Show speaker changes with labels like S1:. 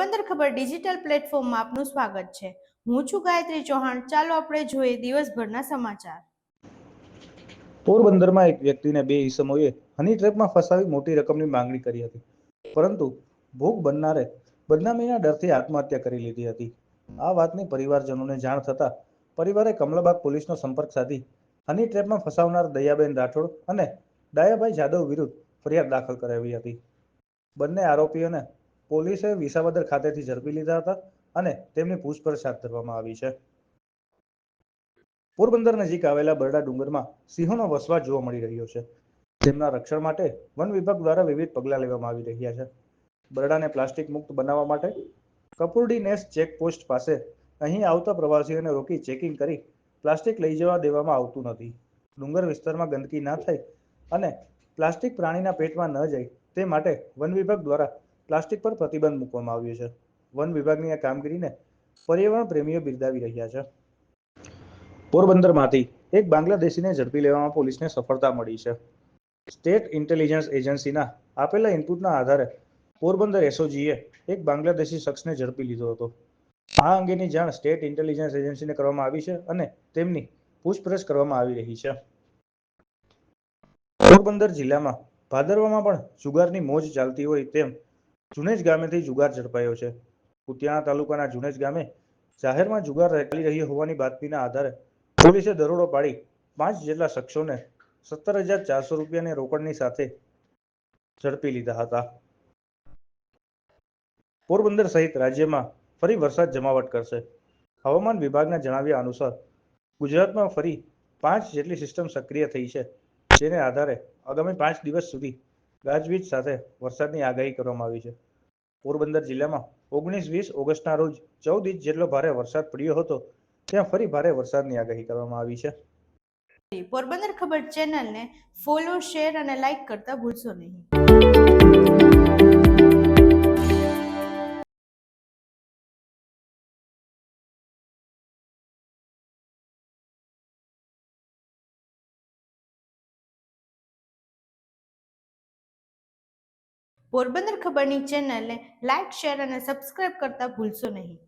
S1: પોરબંદર ખબર ડિજિટલ પ્લેટફોર્મમાં આપનું સ્વાગત છે. હું છું ગાયત્રી ચૌહાણ. ચાલો આપણે જોઈએ દિવસભરના સમાચાર.
S2: પોરબંદરમાં એક વ્યક્તિને બે ઈસમોએ હની ટ્રેપમાં ફસાવી મોટી રકમની માંગણી કરી હતી. પરંતુ ભોગ બનનારે બદનામીના ડરથી આત્મહત્યા કરી લીધી હતી. આ વાતની પરિવારજનોને જાણ થતા પરિવારે કમલાબાગ પોલીસનો સંપર્ક સાધી હની ટ્રેપમાં ફસાવનાર દયાબેન રાઠોડ અને ડાયાભાઈ જાદવ વિરુદ્ધ ફરિયાદ દાખલ કરાવી હતી. બંને આરોપીઓને પોલીસે વિસાવદર ખાતેથી ઝડપી લીધા હતા અને તેમની પૂછપરછ હાથ ધરવામાં આવી છે. પોરબંદર નજીક આવેલા બરડા ડુંગરમાં સિંહોનો વસવાટ જોવા મળી રહ્યો છે. તેમના રક્ષણ માટે વન વિભાગ દ્વારા વિવિધ પગલાં લેવામાં આવી રહ્યા છે. બરડાને પ્લાસ્ટિક મુક્ત બનાવવા માટે કપુરડી નેસ ચેકપોસ્ટ પાસે અહીં આવતા પ્રવાસીઓને રોકી ચેકિંગ કરી પ્લાસ્ટિક લઈ જવા દેવામાં આવતું નથી. ડુંગર વિસ્તારમાં ગંદકી ના થાય અને પ્લાસ્ટિક પ્રાણીના પેટમાં ન જાય તે માટે વન વિભાગ દ્વારા પ્લાસ્ટિક પર પ્રતિબંધ મૂકવામાં આવ્યો છે. વન વિભાગની આ કામગીરીને પર્યાવરણ પ્રેમીઓ બિરદાવી રહ્યા છે. પોરબંદરમાંથી એક બાંગ્લાદેશીને ઝડપી લેવામાં પોલીસને સફળતા મળી છે. સ્ટેટ ઇન્ટેલિજન્સ એજન્સીના આપેલા ઇનપુટના આધારે પોરબંદર એસઓજીએ એક બાંગ્લાદેશી શખ્સને ઝડપી લીધો હતો. આ અંગેની જાણ સ્ટેટ ઇન્ટેલિજન્સ એજન્સીને કરવામાં આવી છે અને તેમની પૂછપરછ કરવામાં આવી રહી છે. પોરબંદર જિલ્લામાં ભાદરવામાં પણ જુગારની મોજ ચાલતી હોય તેમ જુનેજ ગામેથી જુગાર ઝડપાયો છે. કુતિયાણા તાલુકાના જુનેજ ગામે જાહેરમાં જુગાર ચાલી રહ્યો હોવાની બાતમીના આધારે પોલીસે દરોડો પાડી પાંચ જેટલા શખ્સોને સત્તર હજાર ચારસો રૂપિયાની રોકડની સાથે ઝડપી લીધા હતા. પોરબંદર સહિત રાજ્યમાં ફરી વરસાદ જમાવટ કરશે. હવામાન વિભાગના જણાવ્યા અનુસાર ગુજરાતમાં ફરી પાંચ જેટલી સિસ્ટમ સક્રિય થઈ છે. જેને આધારે આગામી પાંચ દિવસ સુધી ગાજવીજ સાથે વરસાદની આગાહી કરવામાં આવી છે. પોરબંદર જિલ્લામાં ઓગણીસ વીસ ઓગસ્ટના રોજ ચૌદ ઇંચ જેટલો ભારે વરસાદ પડ્યો હતો, ત્યાં ફરી ભારે વરસાદની આગાહી કરવામાં આવી છે.
S1: પોરબંદર ખબર ચેનલને ફોલો, શેર અને લાઇક કરતા ભૂલશો નહીં. પોરબંદર ખબરની ચેનલને લાઇક શેર અને સબસ્ક્રાઇબ કરતા ભૂલશો નહીં.